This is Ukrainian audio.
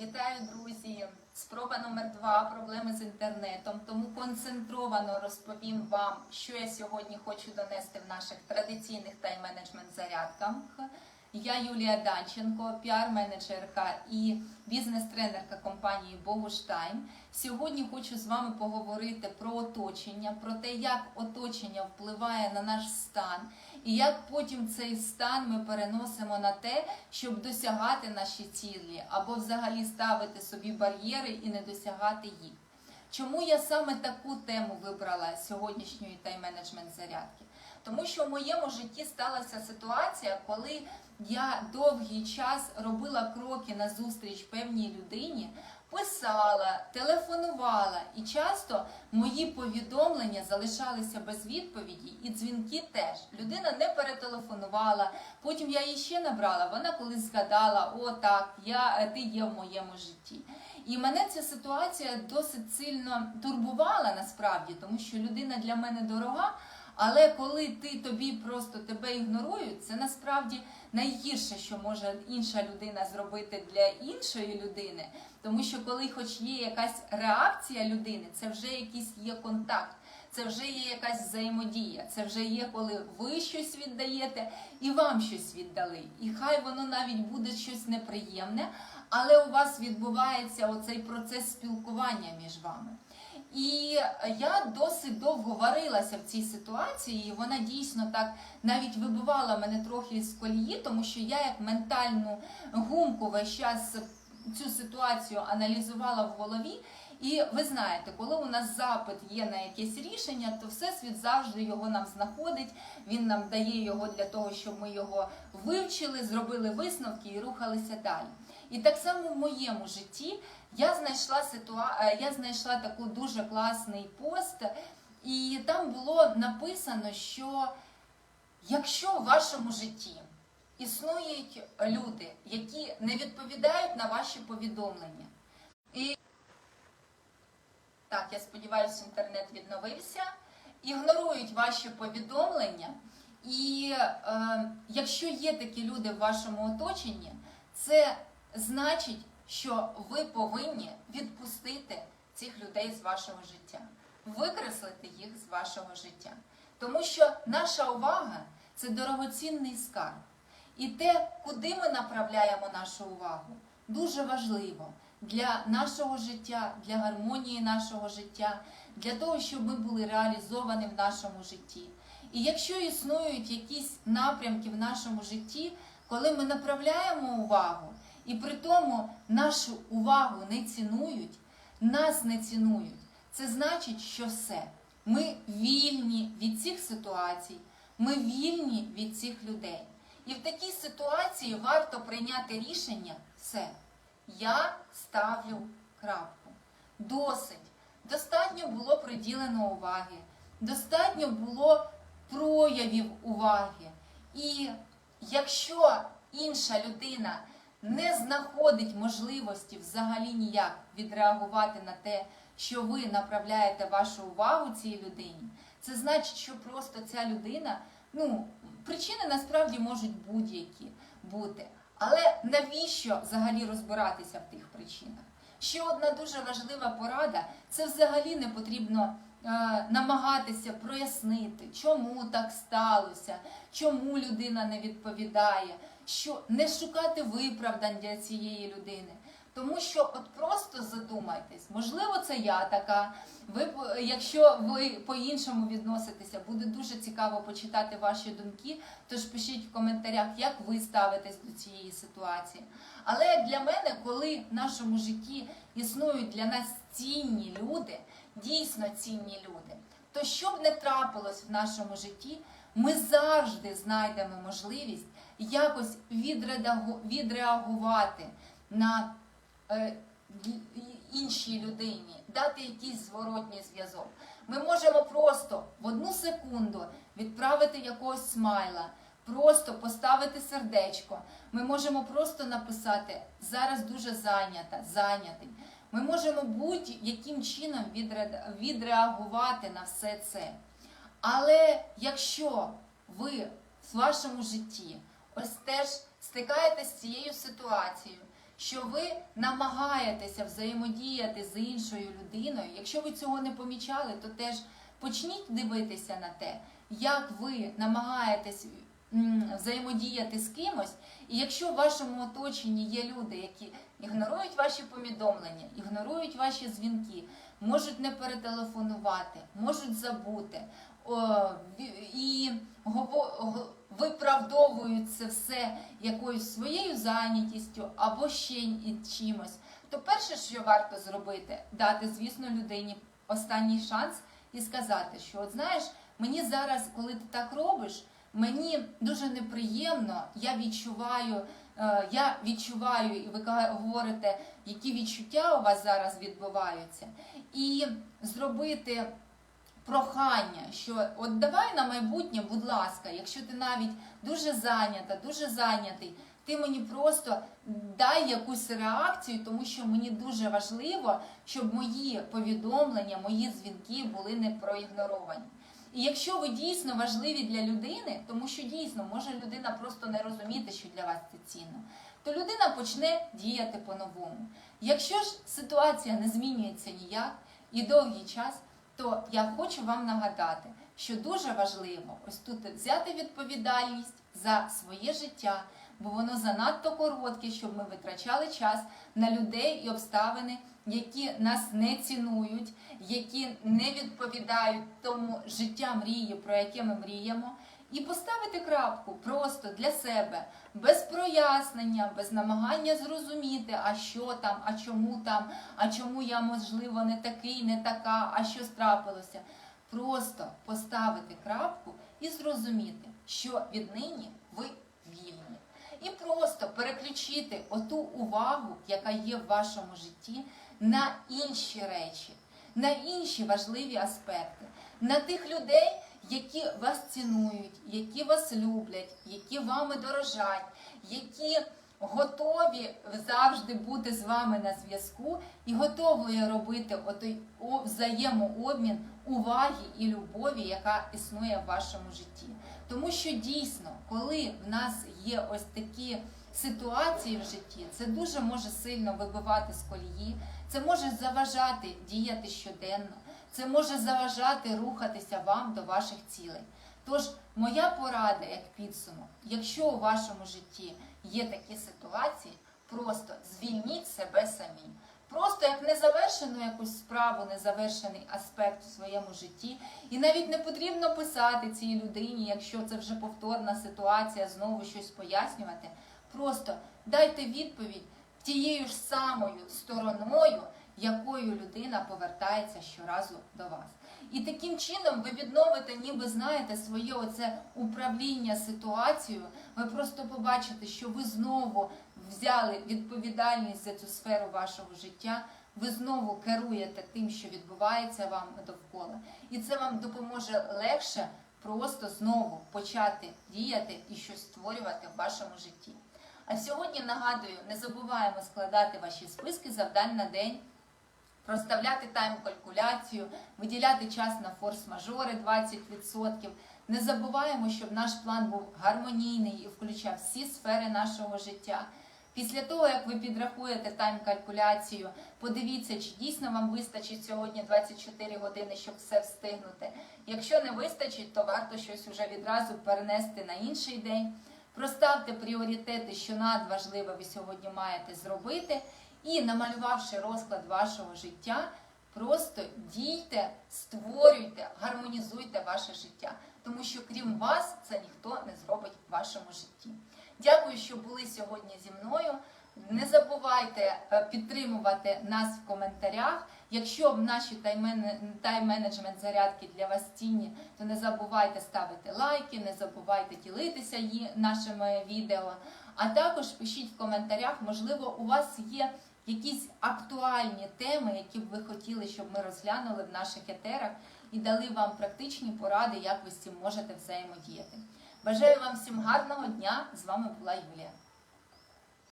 Вітаю, друзі! Спроба номер два проблеми з інтернетом. Тому концентровано розповім вам, що я сьогодні хочу донести в наших традиційних тайм-менеджмент зарядках. Я Юлія Данченко, піар-менеджерка і бізнес-тренерка компанії Богуштайм. Сьогодні хочу з вами поговорити про оточення, про те, як оточення впливає на наш стан, і як потім цей стан ми переносимо на те, щоб досягати наші цілі, або взагалі ставити собі бар'єри і не досягати їх. Чому я саме таку тему вибрала сьогоднішньої тайм-менеджмент зарядки? Тому що в моєму житті сталася ситуація, коли я довгий час робила кроки назустріч певній людині, писала, телефонувала, і часто мої повідомлення залишалися без відповіді, і дзвінки теж. Людина не перетелефонувала. Потім я її ще набрала. Вона колись згадала: о, так, я, ти є в моєму житті. І мене ця ситуація досить сильно турбувала насправді, тому що людина для мене дорога. Але коли ти тобі просто тебе ігнорують, це насправді найгірше, що може інша людина зробити для іншої людини. Тому що коли хоч є якась реакція людини, це вже якийсь є контакт, це вже є якась взаємодія, це вже є, коли ви щось віддаєте і вам щось віддали. І хай воно навіть буде щось неприємне, але у вас відбувається оцей процес спілкування між вами. І я досить довго варилася в цій ситуації, і вона дійсно так навіть вибивала мене трохи з колії, тому що я як ментальну гумку весь час цю ситуацію аналізувала в голові. І ви знаєте, коли у нас запит є на якесь рішення, то всесвіт завжди його нам знаходить. Він нам дає його для того, щоб ми його вивчили, зробили висновки і рухалися далі. І так само в моєму житті я знайшла ситуа... я знайшла таку дуже класний пост, і там було написано, що якщо в вашому житті існують люди, які не відповідають на ваші повідомлення, і так, я сподіваюся, інтернет відновився, ігнорують ваші повідомлення, і е, якщо є такі люди в вашому оточенні, це значить, що ви повинні відпустити цих людей з вашого життя, викреслити їх з вашого життя. Тому що наша увага це дорогоцінний скарб. І те, куди ми направляємо нашу увагу, дуже важливо для нашого життя, для гармонії нашого життя, для того, щоб ми були реалізовані в нашому житті. І якщо існують якісь напрямки в нашому житті, коли ми направляємо увагу, і при тому нашу увагу не цінують, нас не цінують, це значить, що все. Ми вільні від цих ситуацій, ми вільні від цих людей. І в такій ситуації варто прийняти рішення все. Я ставлю крапку. Досить. Достатньо було приділено уваги, достатньо було проявів уваги. І якщо інша людина не знаходить можливості взагалі ніяк відреагувати на те, що ви направляєте вашу увагу цій людині, це значить, що просто ця людина, ну, причини насправді можуть будь-які бути. Але навіщо взагалі розбиратися в тих причинах? Ще одна дуже важлива порада це взагалі не потрібно намагатися прояснити, чому так сталося, чому людина не відповідає, що не шукати виправдань для цієї людини. Тому що от просто задумайтесь, можливо, це я така. Ви, якщо ви по-іншому відноситеся, буде дуже цікаво почитати ваші думки. Тож пишіть в коментарях, як ви ставитесь до цієї ситуації. Але для мене, коли в нашому житті існують для нас цінні люди, дійсно цінні люди, то що б не трапилось в нашому житті, ми завжди знайдемо можливість якось відреагувати на е, іншій людині, дати якийсь зворотній зв'язок. Ми можемо просто в одну секунду відправити якогось смайла, просто поставити сердечко. Ми можемо просто написати зараз дуже зайнята, зайнятий. Ми можемо будь-яким чином відреагувати на все це. Але якщо ви в вашому житті ось теж стикаєтесь з цією ситуацією, що ви намагаєтеся взаємодіяти з іншою людиною. Якщо ви цього не помічали, то теж почніть дивитися на те, як ви намагаєтесь взаємодіяти з кимось, і якщо в вашому оточенні є люди, які ігнорують ваші повідомлення, ігнорують ваші дзвінки, можуть не перетелефонувати, можуть забути і виправдовують це все якоюсь своєю зайнятістю або ще чимось, то перше, що варто зробити, дати, звісно, людині останній шанс і сказати, що от знаєш, мені зараз, коли ти так робиш, мені дуже неприємно, я відчуваю. е, Я відчуваю, і ви говорите, які відчуття у вас зараз відбуваються, і зробити прохання, що от давай на майбутнє, будь ласка, якщо ти навіть дуже зайнята, дуже зайнятий, ти мені просто дай якусь реакцію, тому що мені дуже важливо, щоб мої повідомлення, мої дзвінки були не проігноровані. І якщо ви дійсно важливі для людини, тому що дійсно може людина просто не розуміти, що для вас це цінно, то людина почне діяти по-новому. Якщо ж ситуація не змінюється ніяк і довгий час, то я хочу вам нагадати, що дуже важливо ось тут взяти відповідальність за своє життя, бо воно занадто коротке, щоб ми витрачали час на людей і обставини, які нас не цінують, які не відповідають тому життя мрії, про яке ми мріємо. І поставити крапку просто для себе, без прояснення, без намагання зрозуміти, а що там, а чому там, а чому я, можливо, не такий, не така, а що страпилося. Просто поставити крапку і зрозуміти, що віднині ви вільні. І просто переключити оту увагу, яка є в вашому житті, на інші речі, на інші важливі аспекти, на тих людей, які вас цінують, які вас люблять, які вами дорожать, які готові завжди бути з вами на зв'язку і готові робити отой взаємообмін уваги і любові, яка існує в вашому житті. Тому що дійсно, коли в нас є ось такі ситуації в житті, це дуже може сильно вибивати з колії, це може заважати діяти щоденно, це може заважати рухатися вам до ваших цілей. Тож, моя порада як підсумок, якщо у вашому житті є такі ситуації, просто звільніть себе самі. Просто як незавершену якусь справу, незавершений аспект у своєму житті. І навіть не потрібно писати цій людині, якщо це вже повторна ситуація, знову щось пояснювати. Просто дайте відповідь тією ж самою стороною, якою людина повертається щоразу до вас. І таким чином ви відновите, ніби знаєте, своє оце управління ситуацією. Ви просто побачите, що ви знову взяли відповідальність за цю сферу вашого життя. Ви знову керуєте тим, що відбувається вам довкола, і це вам допоможе легше просто знову почати діяти і щось створювати в вашому житті. А сьогодні нагадую, не забуваємо складати ваші списки завдань на день, проставляти тайм-калькуляцію, виділяти час на форс-мажори 20%. Не забуваємо, щоб наш план був гармонійний і включав всі сфери нашого життя. Після того, як ви підрахуєте тайм-калькуляцію, подивіться, чи дійсно вам вистачить сьогодні 24 години, щоб все встигнути. Якщо не вистачить, то варто щось уже відразу перенести на інший день. Проставте пріоритети, що надважливе ви сьогодні маєте зробити, і намалювавши розклад вашого життя, просто дійте, створюйте, гармонізуйте ваше життя, тому що крім вас це ніхто не зробить в вашому житті. Дякую, що були сьогодні зі мною. Не забувайте е, підтримувати нас в коментарях. Якщо в наші тайм-менеджмент зарядки для вас цінні, то не забувайте ставити лайки, не забувайте ділитися нашими відео. А також пишіть в коментарях, можливо, у вас є якісь актуальні теми, які б ви хотіли, щоб ми розглянули в наших етерах і дали вам практичні поради, як ви з цим можете взаємодіяти. Бажаю вам всім гарного дня! З вами була Юлія.